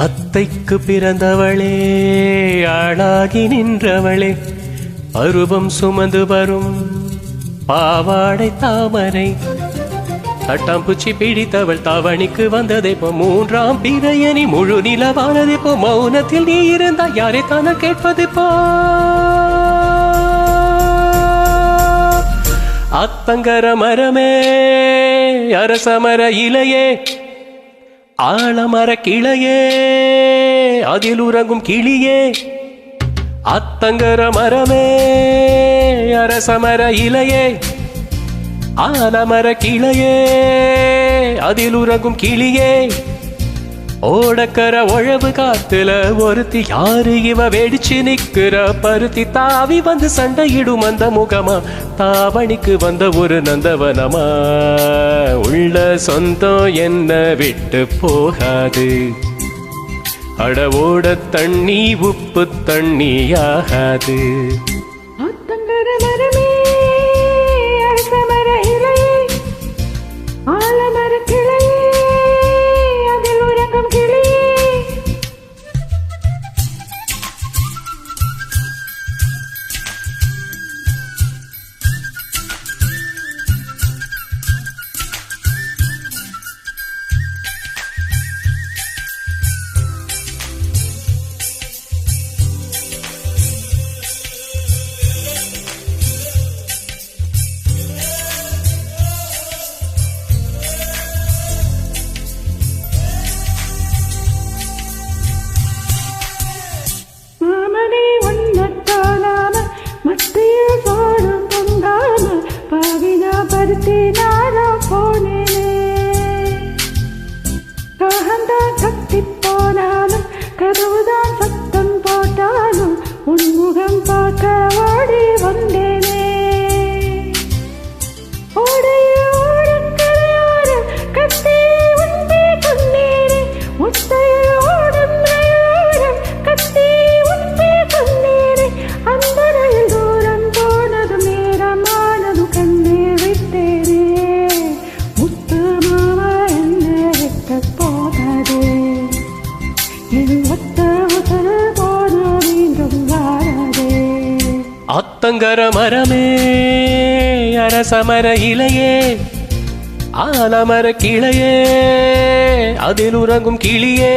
அத்தைக்கு பிறந்தவளே ஆளாகி நின்றவளே பருவம் சுமந்து வரும் பாவாடை தாமரை. தட்டாம்பூச்சி பிடித்தவள் தாவணிக்கு வந்ததே போ மூன்றாம் பிறையணி முழு நிலவானதே போ மௌனத்தில் நீ இருந்தா யாரை தானே கேட்பது போ. அத்தங்கர மரமே அரசமர இலையே ஆலமர கிளையே அதில் உறங்கும் கிளியே அத்தங்கர மரமே அரசமர இலையே ஆலமர கிளையே அதில் உறங்கும் கிளியே ஓடக்கர உழவு காத்துல ஒருத்தி யாரு? இவ வெடிச்சு நிக்கிற பருத்தி தாவி வந்து சண்டையிடும் அந்த முகமா? தாவணிக்கு வந்த ஒரு நந்தவனமா? உள்ள சொந்தம் என்ன விட்டு போகாது. அடவோட தண்ணி உப்பு தண்ணியாகாது ஆகாது. பாவினா போனேனே. காகந்தான் கத்தி போனாலும் கதவுதான் சத்தம் போட்டாலும் உன்முகம் பார்க்க ஆத்தங்கர மரமே அரசமர இலையே ஆலமர கிளையே அதில் உறங்கும் கிளியே.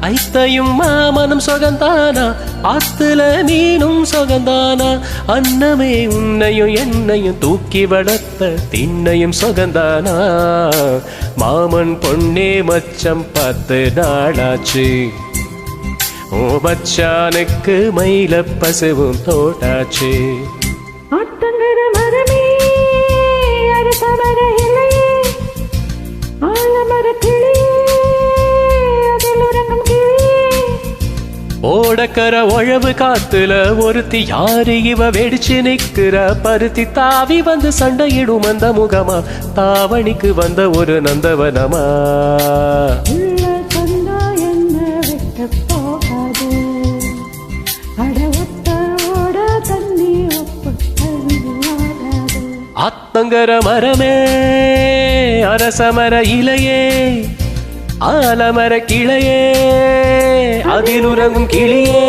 ஐத்தையும் மாமனும் சொகந்தானா? ஆத்துல மீனும் சொகந்தானா? அன்னமே உன்னையும் என்னையும் தூக்கி வளர்த்த திண்ணையும் சொகந்தானா? மாமன் பொன்னே மச்சம் பத்து நாளாச்சு. ஓ மச்சானுக்கு மயில பசுவும் தோட்டாச்சு. ஆத்தங்கர மரமே ஓடக்கர உழவு காத்துல ஒருத்தி யாரு? இவ வெடிச்சு நிக்கிற பருத்தி தாவி வந்து சண்டையிடும் அந்த முகமா? தாவணிக்கு வந்த ஒரு நந்தவனமா? அத்தங்கர மரமே அரசமர இலையே. ஆலமர கிளையே அதில் உறங்கும் கிளியே.